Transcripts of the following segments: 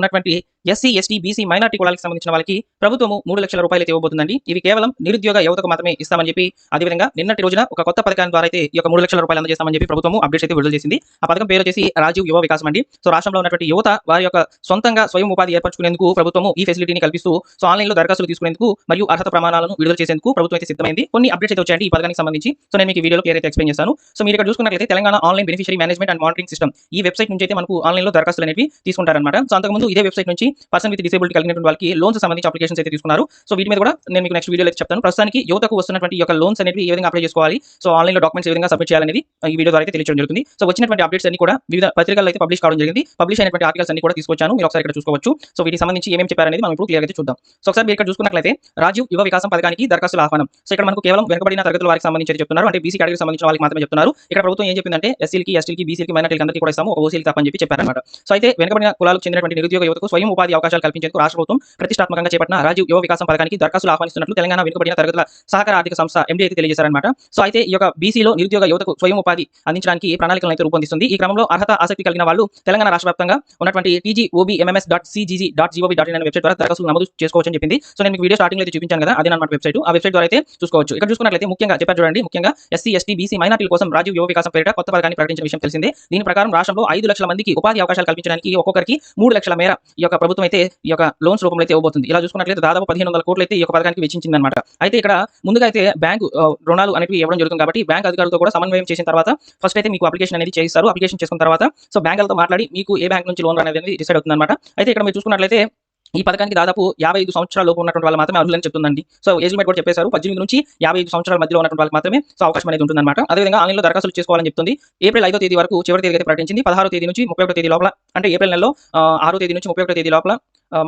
ఉన్నటువంటి SC ST BC minority కులాలకు సంబంధించిన వాళ్ళకి ప్రభుత్వము మూడు లక్షల రూపాయలు అయితే ఇవ్వబోతుందండి. ఇవి కేవలం నిరుద్యోగ యువతకు మాత్రమే ఇస్తామని చెప్పి అదేవిధంగా నిన్నటి రోజున ఒక కొత్త పథకాన్ని ద్వారా అయితే ఈ యొక్క మూడు లక్షల రూపాయలు అందజేస్తామని చెప్పి ప్రభుత్వం అప్డేట్స్ అయితే విడుదల చేసింది. ఆ పథకం పేరు వచ్చేసి రాజీవ్ యువ వికాసం అండి. సో రాష్ట్రంలో ఉన్నటువంటి యువత వారి యొక్క సొంతంగా స్వయం ఉపాధి ఏర్పరచుకునేందుకు ప్రభుత్వం ఈ ఫెసిలిటీని కల్పిస్తూ సో ఆన్లైన్లో దరఖాస్తులు తీసుకునేందుకు మరియు అర్హత ప్రమాణాలను విడుదల చేసేందుకు ప్రభుత్వం అయితే సిద్ధమైంది. కొన్ని అప్డేట్స్ అయితే వచ్చాయండి ఈ పథకానికి సంబంధించి. సో నేను మీకు వీడియోలో క్లియర్ అయితే ఎక్స్ప్లెయిన్ చేస్తాను. సో మీరు ఇక్కడ చూసుకున్నట్లయితే Telangana online beneficiary management and monitoring system ఈ వెబ్సైట్ నుంచి అయితే మనకు ఆన్లైన్లో దరఖాస్తులు అనేవి తీసుకుంటారనమాట సో అంతకుముందు ఇదే వెబ్సైట్ నుంచి పర్సన్ విత్ డిసేబిలిటీ కలిగినటువంటి వాళ్ళకి లోన్స్ సంబంధించి అప్లికేషన్స్ అయితే తీసుకున్నారు. సో వీటి మీద కూడా నేను మీకు నెక్స్ట్ వీడియోలో అయితే చెప్తాను. ప్రస్తుతానికి యువతకు వస్తున్నటువంటి యొక్క లోన్స్ అనేవి ఏ విధంగా అప్లై చేసుకోవాలి? సో ఆన్లైన్లో డాక్యుమెంట్స్ ఏ విధంగా సబ్మిట్ చేయాలనేది ఈ వీడియో ద్వారా అయితే తెలియజేయడం జరుగుతుంది. సో వచ్చినటువంటి అప్డేట్స్ అన్ని కూడా వివిధ పత్రికల్లో అయితే పబ్లిష్ కావడం జరిగింది. పబ్లిష్ అయినటువంటి ఆర్టికల్స్ అన్ని కూడా తీసుకొచ్చాను. మీరు ఒకసారి ఇక్కడ చూసుకోవచ్చు. సో వీటికి సంబంధించి ఏమేమి చెప్పారనేది మనం ఇప్పుడు క్లియర్ అయితే చూద్దాం. సో ఒకసారి మీరు ఇక్కడ చూసుకున్నట్లయితే రాజీవ్ యువ వికాసం పథకానికి దరఖాస్తుల ఆహ్వానం. సో ఇక్కడ మనకు కేవలం వెనుకబడిన తరగతుల వారికి సంబంధించి చెప్తున్నారు. అంటే బీసీ కేటగిరీకి సంబంధించిన వాళ్ళకి మాత్రమే చెప్తున్నారు. ఇక్కడ ప్రభుత్వం ఏం చెప్పిందంటే ఎస్సీలకి ఎస్టీలకి బీసీలకి మైనార్టీలకి అందరికీ కూడా ఇస్తాము. ఒక ఓసీలకి తప్పని చెప్పి చెప్పారన్నమాట. సో అయితే వెనుకబడిన కులాలకు చెందినటువంటి నిరుద్యోగ నిరుద్యోగ యువతకు స్వయం ఉపాధి అవకాశాలు కల్పించేందుకు రాష్ట్ర ప్రభుత్వం ప్రతిష్టాత్మకంగా చేపట్టిన రాజీవ్ యువ వికాసం పథకానికి దరఖాస్తులు ఆహ్వానిస్తున్నట్లు తెలంగాణ వెనుకబడిన తరగతుల సహకార ఆర్థిక సంస్థ ఎండీ అయితే తెలియజేశారనమాట సో అయితే ఈ యొక్క బీసీలో నిరుద్యోగ యువతకు స్వయం ఉపాధి అందించడానికి ప్రణాళికలను అయితే రూపొందిస్తుంది. ఈ క్రమంలో అర్హత ఆసక్తి కలిగిన వాళ్ళు తెలంగాణ రాష్ట్ర వ్యాప్తంగా ఉన్నటువంటి TG OB MMS dot CGG dot GOB dot in website ద్వారా దరఖాస్తులు నమోదు చేసుకోవచ్చు అని చెప్పింది. సో నేను మీకు వీడియో స్టార్టింగ్ అయితే చూపించాను కదా అదే అనమాట వెబ్సైట్. ఆ వెబ్సైట్ ద్వారా అయితే చూసుకోవచ్చు. ఇక్కడ చూసుకున్నట్లయితే ముఖ్యంగా చెప్పారు చూడండి ముఖ్యంగా ఎస్సీ ఎస్టీ బీసీ మైనార్టీల కోసం రాజీవ్ యువ వికాసం పేరిట కొత్త పథకాన్ని ప్రకటించిన విషయం తెలిసిందే. దీని ప్రకారం రాష్ట్రంలో ఐదు లక్షల మందికి ఉపాధి అవకాశాలు కల్పించడానికి ఒక్కొక్కరికి మూడు లక్షల మేర ఈ యొక్క ప్రభుత్వం అయితే ఈ యొక్క లోన్స్ రూపంలో అయితే ఇవ్వబోతుంది. ఇలా చూసుకున్నట్లయితే దాదాపు పదిహేను వందల కోట్లు అయితే ఈ యొక్క పథకానికి వెచ్చించింది అనమాట అయితే ఇక్కడ ముందుగా అయితే బ్యాంకు రుణాలు అనేవి ఇవ్వడం జరుగుతుంది కాబట్టి బ్యాంక్ అధికారులతో కూడా సమన్వయం చేసిన తర్వాత ఫస్ట్ అయితే మీకు అప్లికేషన్ అనేది చేస్తారు అప్లికేషన్ చేసుకున్న తర్వాత సో బ్యాంకులతో మాట్లాడి మీకు ఏ బ్యాంక్ నుంచి లోన్ అనేది డిసైడ్ అవుతుంది అనమాట అయితే ఇక్కడ మీరు చూసుకున్నట్లయితే ఈ పథకానికి దాదాపు యాభై ఐదు సంవత్సరాల లోపు ఉన్నటువంటి వాళ్ళు మాత్రమే అర్హులని చెప్తుందండి. సో ఏజ్ లిమిట్ కూడా చెప్పేశారు. పద్దెనిమిది నుంచి యాభై ఐదు సంవత్సరాల మధ్యలో ఉన్నటువంటి వాళ్ళకి మాత్రమే సో అవకాశం అనేది ఉంటుందన్నమాట. అదేవిధంగా ఆన్లైన్లో దరఖాస్తులు చేసుకోవాలని చెప్తుంది. ఏప్రిల్ ఐదో తేదీ వరకు చివరి తేదీ అయితే ప్రకటించింది. పదహారో తేదీ నుంచి ముప్పై తేదీ లోపల అంటే ఏప్రిల్ నెలలో ఆరో తేదీ నుంచి ముప్పై తేదీ లోపల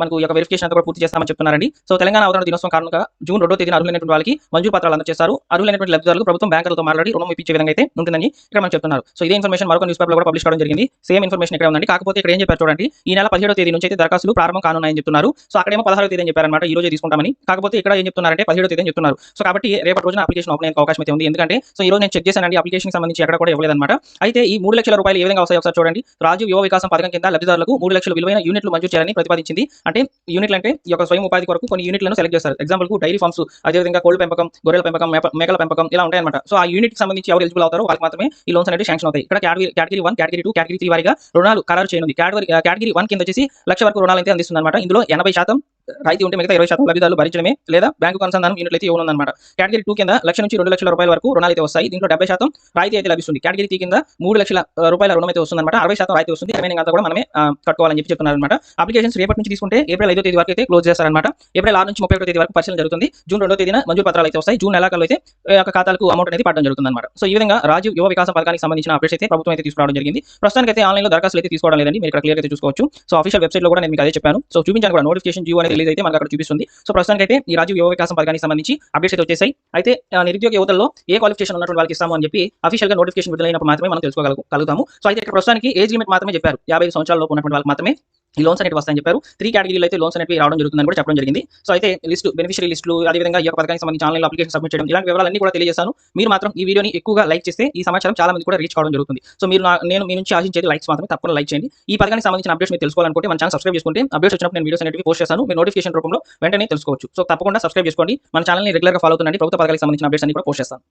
మనకు యొక్క వెరిఫికేషన్ అంతా కూడా పూర్తి చేస్తామని చెప్తున్నారండి. సో తెలంగాణ అవతరణ దినోత్సవం కారణంగా జూన్ రెండో తేదీన అర్హులైనటువంటి వాళ్ళకి మంజూరు పత్రాలు అందజేస్తారు అర్హులైనటువంటి లబ్ధిదారులకు ప్రభుత్వం బ్యాంకులతో మాట్లాడి రుణం ఇప్పించే విధంగా అయితే ఉంటుందని ఇక్కడ మనం చెప్తున్నారు. సో ఇదే ఇన్ఫర్మేషన్ మరొక న్యూస్ పేపర్ కూడా పబ్లిష్ కావడం జరిగింది. సేమ్ ఇన్ఫర్మేషన్ ఇక్కడ ఉందండి. కాకపోతే ఇక్కడ ఏం చెప్పారు చూడండి. ఈ నెల పదిహేడో తేదీ నుంచి అయితే దరఖాస్తులు ప్రారంభం కానున్నాయని చెప్తున్నారు. సో అక్కడేమో పదహారో తేదీ అని చెప్పారన్నమాట. ఈ రోజు తీసుకుంటామని. కాకపోతే ఇక్కడ ఏం చెప్తున్నారంటే పదిహేడో తేదీ అని చెప్తున్నారు. సో కాబట్టి రేపటి రోజున అప్లికేషన్ ఓపెన్ అయ్యే అవకాశం అయితే ఉంది. ఎందుకంటే సో ఈ రోజు నేను చెక్ చేశానండి. అప్లికేషన్ సంబంధించి ఎక్కడ కూడా ఇవ్వలేదన్నమాట. అయితే ఈ మూడు లక్షల రూపాయలు ఏ విధంగా వస్తాయి ఒకసారి చూడండి. రాజు యువ వికాసం పథకం కింద లబ్ధిదారులకు మూడు లక్షల విలువైన యూనిట్లు మంజూరు చేయాలని ప్రతిపాదించింది అంటే యూనిట్లు అంటే ఈ యొక్క స్వయం ఉపాధి కొరకు కొన్ని యూనిట్లను సెలెక్ట్ చేస్తారు. ఎగ్జాంపుల్కు డైరీ ఫార్మ్స్ అదేవిధంగా కోళ్ళ పెంపకం గొర్రెల పెంపకం మేకల పెంపకం ఇలా ఉంటాయన్నమాట. సో ఆ యూనిట్ సంబంధించి ఎవరు ఎలిజిబుల్ అవుతారో వాళ్ళకి మాత్రమే ఈ లోన్స్ అనేది శాంక్షన్ అవుతాయి. ఇక్కడ category category one category two category three వారిగా రుణాలు ఖరారు చేయనుంది. కేటగిరీ కేటగిరీ వన్ కింద వచ్చేసి లక్ష వరకు రుణాలు అయితే అందిస్తుంది అనమాట ఇందులో ఎనభై శాతం రాయితీ ఉంటే మిగతా ఇరవై శాతం లబ్ధిదారులు భరించడమే లేదా బ్యాంకు అనుసంధానం యూనిట్లు అయితే ఇవ్వనుందన్నమాట. కేటగిరీ టూ కింద లక్ష నుంచి రెండు లక్షల రూపాయల వరకు రుణాలు అయితే వస్తాయి. దీంట్లో డెబ్బై శాతం రాయితీ అయితే లభిస్తుంది. కేటగిరీ త్రీ కింద మూడు లక్షల రూపాయల రుణం అయితే వస్తుందన్నమాట. అరవై శాతం రాయితీ వస్తుంది. రిమైనింగ్ అంతా కూడా మనమే కట్టుకోవాలని చెప్పి చెప్తున్నారనమాట అప్లికేషన్స్ రేపటి నుంచి తీసుకుంటే ఏప్రిల్ ఐదో తేదీ వరకు అయితే క్లోజ్ చేస్తారనమాట ఏప్రిల్ ఆరు నుంచి ముప్పై ఒకటో తేదీ వరకు పరిశీలన జరుగుతుంది. జూన్ రెండో తేదీన మంజూరు పత్రాలు అయితే వస్తాయి. జూన్ నెలాఖరులో అయితే యొక్క ఖాతాలకు అమౌంట్ అనేది పడడం జరుగుతుంది అనమాట సో ఈ విధంగా రాజీవ్ యువ వికాస పథకానికి సంబంధించిన అప్డేట్స్ అయితే ప్రభుత్వం అయితే తీసుకురావడం జరిగింది. ప్రస్తుతానికి అయితే ఆన్లైన్లో దరఖాస్తులు అయితే తీసుకోవడం లేదండి. మీరు ఇక్కడ క్లియర్ అయితే చూసుకోవచ్చు. సో అఫీషియల్ వెబ్సైట్లో కూడా నేను మీకు అదే చెప్పాను. సో చూపించాను కూడా. నోటిఫికేషన్ జీవో అనేది రిలీజ్ అయితే మనకు అక్కడ చూపిస్తుంది. సో ప్రస్తుతానికి అయితే ఈ రాజీవ్ యువ వికాసం పథకానికి సంబంధించి అప్డేట్స్ అయితే వచ్చేసాయి. అయితే ఆ, నిరుద్యోగ యువతల్లో ఏ క్వాలిఫికేషన్ ఉన్నటువంటి వాళ్ళకి ఇస్తాము అని చెప్పి అఫీషియల్గా నోటిఫికేషన్ విడుదలైనప్పుడు మాత్రమే మనం తెలుసుకోగలుగుతాము సో అయితే ఇక్కడ ప్రస్తుతానికి ఏజ్ లిమిట్ మాత్రమే చెప్పారు. యాభై సంవత్సరాల లోపు ఉన్నటువంటి వాళ్ళకి మాత్రమే ఈ లోన్స్ అనేవి వస్తాయని చెప్పారు. త్రీ కేటగిరీలో అయితే లోన్స్ అనేవి రావడం జరుగుతుందని కూడా చెప్పడం జరిగింది. సో అయితే లిస్ట్ బెనిఫిషరీ లిస్టులు అదేవిధంగా ఈ యొక్క పథకానికి సంబంధించి ఆన్లైన్ అప్లికేషన్ సబ్మిట్ చేయడం ఇలాంటి వివరాలన్నీ కూడా తెలియజేస్తాను మీరు మాత్రం ఈ వీడియోని ఎక్కువగా లైక్ చేస్తే ఈ సమాచారం చాలా మంది కూడా రీచ్ కావడం జరుగుతుంది. సో మీరు నేను మీ నుంచి ఆశించేది లైక్స్ మాత్రమే. తప్పకుండా లైక్ చేయండి. ఈ పథకానికి సంబంధించిన అప్డేట్స్ మీరు తెలుసుకోవాలనుకుంటే మన ఛానల్ సబ్స్క్రైబ్ చేసుకుంటే అప్డేట్స్ వచ్చినప్పుడు నేను వీడియోస్ అనేవి పోస్ట్ చేస్తాను. మీరు నోటిఫికేషన్ రూపంలో వెంటనే తెలుసుకోవచ్చు. సో తప్పకుండా సబ్స్క్రైబ్ చేసుకోండి. మన ఛానల్ని రెగ్యులర్గా ఫాలో అవుతుందండి ప్రభుత్వ పథకాలకు సంబంధించిన అప్డేట్స్ అన్ని కూడా పోస్ట్ చేస్తాను.